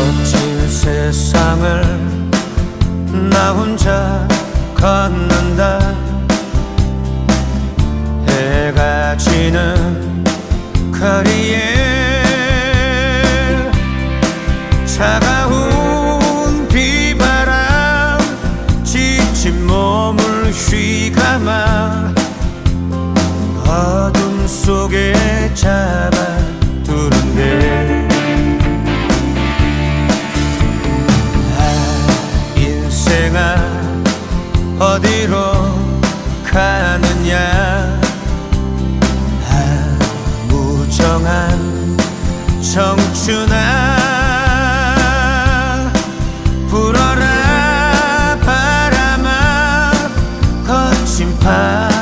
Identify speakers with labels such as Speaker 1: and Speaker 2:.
Speaker 1: 거친 세상을 나 혼자 걷는다? 해가 지는 거리에 차가운 비바람 지친 몸을 휘감아 어둠 속에 잡아 내가 어디로 가느냐. 아 무정한 청춘아 불어라 바람아 거친 밤